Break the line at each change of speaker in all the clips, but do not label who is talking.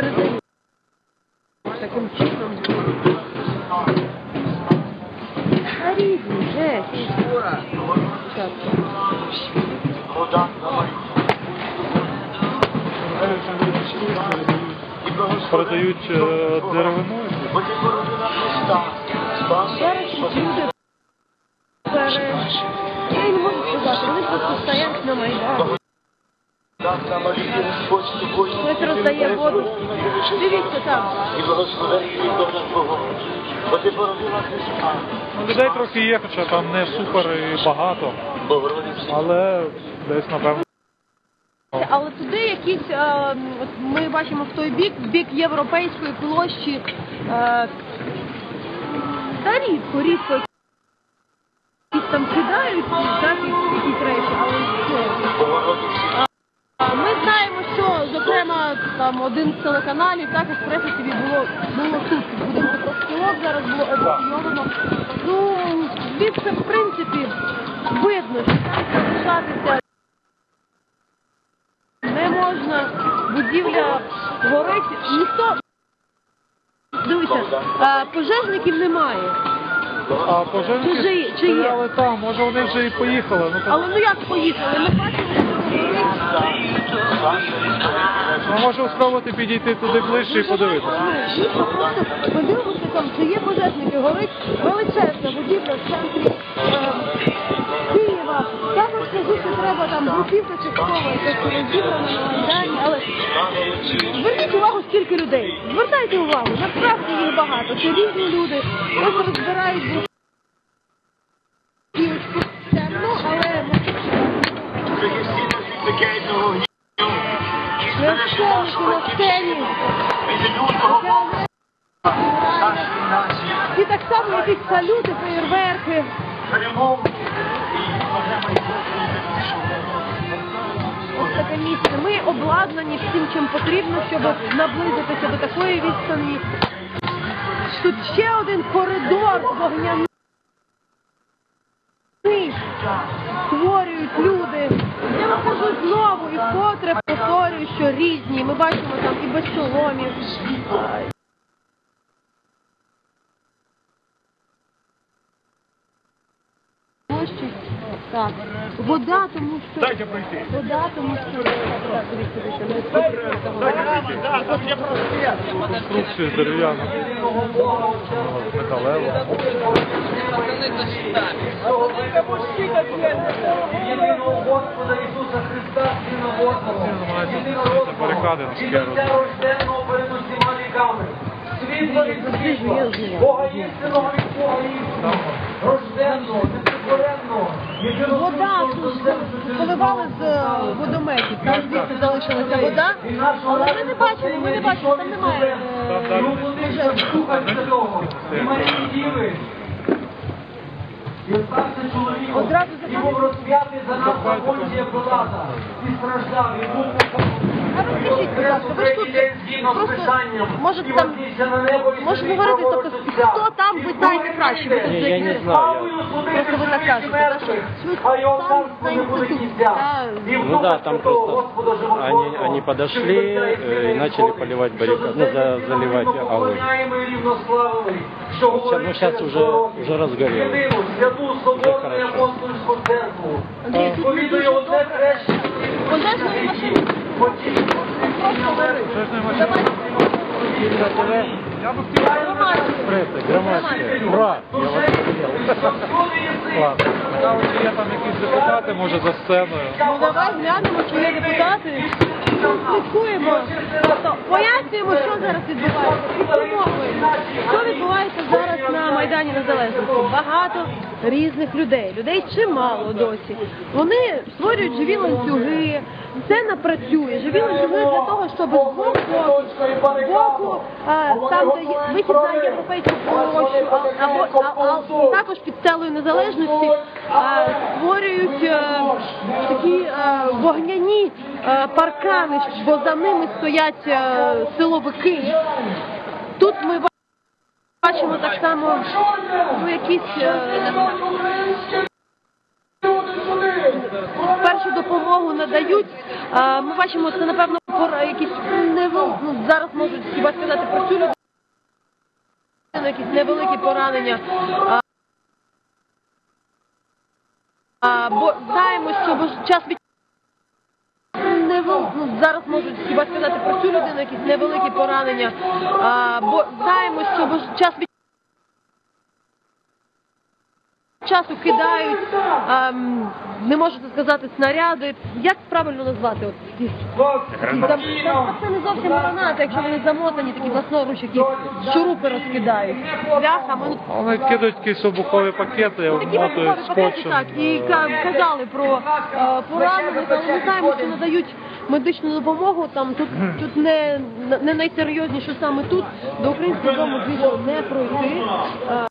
передають. Таким чином Та різні, жесть. Так.
Продають е, деревину.
Я не можу сказати, вони просто стоять на майдані. Хтось роздає воду. Дивіться там.
І благословенний ім'я Твого. Бо ти породила Христа,
Ну, людей трохи є, хоча там не супер і багато, але десь напевно.
Але туди якісь, е, от ми бачимо в той бік, бік європейської площі, е, та рідко, рідко якісь там кидають, так, якісь там один з телеканалів, так, експреси ТВ було, було тут, будинку профспілок, зараз було евакуйовано. Ну, звідси, в принципі, видно, що там залишатися не можна, будівля горить, ніхто, дивися, а, пожежників немає.
А пожежники
Чи же- чи є?
стояли там, може вони вже і поїхали. Ну,
Але ну як поїхали? Ми
ну може спробувати підійти туди ближче і подивитися.
Дійсно, просто подивимося там, чи є пожежники, горить величезна будівля в центрі е, Києва. Також скажу, що треба там бруківка часткова, якась розібрана на Майдані, але зверніть увагу, скільки людей. Звертайте увагу, насправді їх багато. Це різні люди, просто розбирають бруківочку. Темно, але священники на сцені. І так само якісь салюти, феєрверки. Ось таке місце. Ми обладнані всім, чим потрібно, щоб наблизитися до такої відстані. Тут ще один коридор вогняний. Створюють люди. Я вам кажу знову і вкотре що різні. Ми бачимо там і без шоломів. Площі. Так. Вода, тому що...
Дайте пройти.
Вода, тому що...
Конструкцію дерев'яну. Металеву.
Єдиного Господа Ісуса Христа, Сина
на
єдиного перед усіма віками, світла від світла, Бога істинного від Бога істинного, єдиного
Вода тут поливали з е, водометів, там звідси залишилася вода, але ми не бачимо, ми не бачимо, там немає. е,
І остався чоловіком,
Одразу
і був розп'ятий за нас на Понтія Пилата, і страждав, і був
А розкажіть, будь ласка, ви ж тут просто, може там,
вознісся на небо, і
може
сидить
говорити, тобто, хто там, ви знаєте краще, ви тут
Ні, я не знаю.
Просто ви так кажете, що там
І в
Ну да, там просто они, они подошли э, и начали поливать
що
баррикады, ну, за, заливать
говорить
ну,
через
уже- уже
соборну і
хорошо.
Андрій, тут не дуже добре.
Я депутати, може, за сценою.
Ну давай глянемо, чи є депутати. Слідкуємо. Пояснюємо, що зараз відбувається. Що відбувається зараз Майдані Незалежності? Багато різних людей. Людей чимало досі. Вони створюють живі ланцюги. Це напрацює. Живі ланцюги для того, щоб з боків, з боку, а, там, де вихід на європейську площу, або а- а також під стелою незалежності а, створюють е, такі е, вогняні е, паркани, бо за ними стоять е, силовики. Так само ну, якісь е, першу допомогу надають. Е, Ми бачимо, це напевно пора- якісь невел... ну, зараз можуть хіба сказати про цю людину, якісь невеликі поранення. А, бо знаємо, що час від не ну, зараз можуть хіба сказати про цю людину якісь невеликі поранення. А, бо знаємо, що час від часу кидають, а, м, не можете сказати, снаряди. Як правильно назвати? От, ці- ці зам- Та Це не зовсім гранати, якщо вони замотані, такі власноруч, які шурупи розкидають. Бляхами. Ну,
Вони кидають якісь обухові пакети,
Такі
обмотують
військові пакети,
скотчем.
так, і ка- казали про е, поранених, але ми знаємо, що надають медичну допомогу. Там тут, тут не, не найсерйозніше саме тут. До українського дому, звісно, не пройти. Е,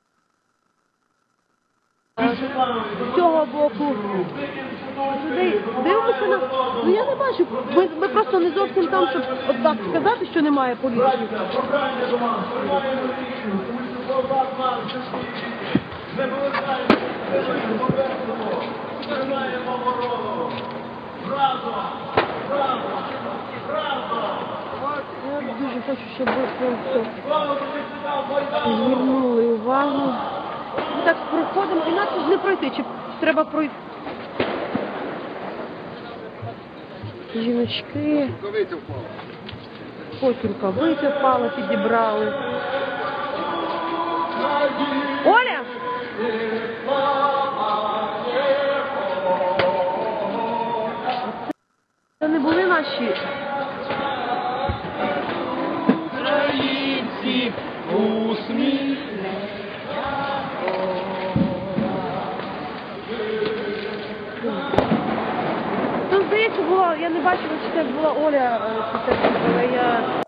З цього боку людей дивимося на ну я не бачу. Ми, ми просто не зовсім там, щоб от так сказати, що немає поліції. Я дуже хочу, щоб ви звернули увагу. Так проходимо, інакше ж не пройти. Чи треба пройти? Жіночки. Ось рукавиця впала, підібрали. Оля! Це не були наші бачила, чи це була Оля, е, чи але я